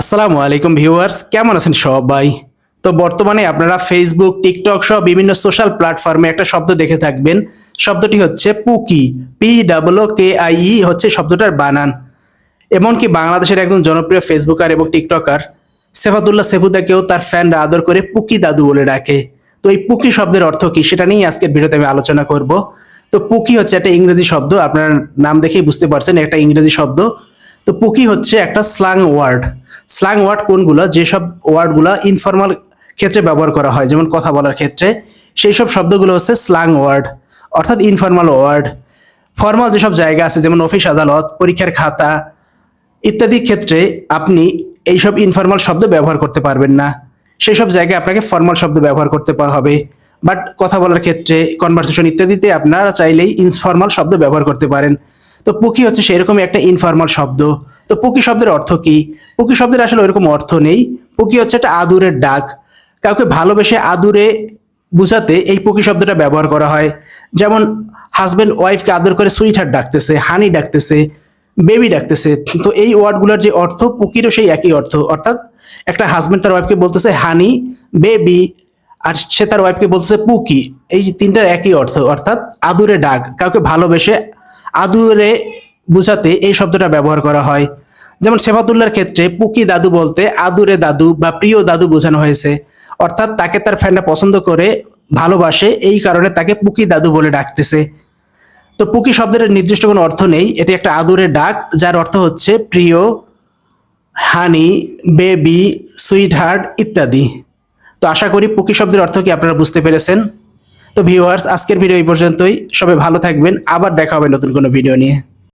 আসসালামু আলাইকুম ভিউয়ার্স, কেমন আছেন সবাই? তো বর্তমানে আপনারা ফেসবুক টিকটক সহ বিভিন্ন সোশ্যাল প্ল্যাটফর্মে একটা শব্দ দেখে থাকবেন। শব্দটি হচ্ছে pookie P double K I E হচ্ছে শব্দটার বানান। এমনকি বাংলাদেশের একজন জনপ্রিয় ফেসবুকার এবং টিকটকার সেফাতুল্লাহ সেফুদাকেও তার ফ্যানরা আদর করে পুকি দাদু বলে ডাকে। তো এই পুকি শব্দের অর্থ কি সেটা নিয়েই আজকের ভিডিওতে আমি আলোচনা করব। তো পুকি হচ্ছে একটা ইংরেজি শব্দ, আপনার নাম দেখেই বুঝতে পারছেন, একটা ইংরেজি শব্দ। তো পুকি হচ্ছে একটা স্ল্যাং ওয়ার্ড স্ল্যাং ওয়ার্ড কোনগুলো? যেসব ওয়ার্ডগুলো ইনফর্মাল ক্ষেত্রে ব্যবহার করা হয়, যেমন কথা বলার ক্ষেত্রে সেই সব শব্দগুলো হচ্ছে স্ল্যাং ওয়ার্ড অর্থাৎ ইনফর্মাল ওয়ার্ড ফর্মাল যেসব জায়গা আছে, যেমন অফিস আদালত, পরীক্ষার খাতা, ইত্যাদি ক্ষেত্রে আপনি এইসব ইনফর্মাল শব্দ ব্যবহার করতে পারবেন না। সেই সব জায়গায় আপনাকে ফর্মাল শব্দ ব্যবহার করতে হবে। বাট কথা বলার ক্ষেত্রে কনভারসেশন ইত্যাদিতে আপনারা চাইলেই ইনফর্মাল শব্দ ব্যবহার করতে পারেন। তো পুকি হচ্ছে সেরকমই একটা ইনফর্মাল শব্দ। তো পুকি শব্দের অর্থ কি? পুকি শব্দের আসলে ওইরকম অর্থ নেই। পুকি হচ্ছে একটা আদুরের ডাক। কাউকে ভালোবেসে আদুরে বুঝাতে এই পুকি শব্দটা ব্যবহার করা হয়। যেমন হাজব্যান্ড ওয়াইফকে আদর করে সুইট ডাকতেছে হানি ডাকতেছে বেবি ডাকতেছে। তো এই ওয়ার্ডগুলোর যে অর্থ, পুকিরও সেই একই অর্থ। অর্থাৎ একটা হাজব্যান্ড তার ওয়াইফকে বলতেছে হানি বেবি আর সে তার ওয়াইফকে বলতেছে পুকি। এই তিনটার একই অর্থ। অর্থাৎ আদুরে ডাক। কাউকে ভালোবেসে আদুরে বুঝাতে এই শব্দটা ব্যবহার করা হয়। যেমন সেফাতুল্লার ক্ষেত্রে পুকি দাদু বলতে আদুরে দাদু বা প্রিয় দাদু বোঝানো হয়েছে। অর্থাৎ তাকে তার ফ্যানটা পছন্দ করে, ভালোবাসে, এই কারণে তাকে পুকি দাদু বলে ডাকতেছে। তো পুকি শব্দের নির্দিষ্ট কোনো অর্থ নেই, এটি একটা আদুরে ডাক, যার অর্থ হচ্ছে প্রিয়, হানি, বেবি সুইট হার্ট ইত্যাদি। তো আশা করি পুকি শব্দের অর্থ কি আপনারা বুঝতে পেরেছেন? তো ভিউয়ার্স আজকের ভিডিও এই পর্যন্তই। সবাই ভালো থাকবেন। আবার দেখা হবে নতুন কোনো ভিডিও নিয়ে।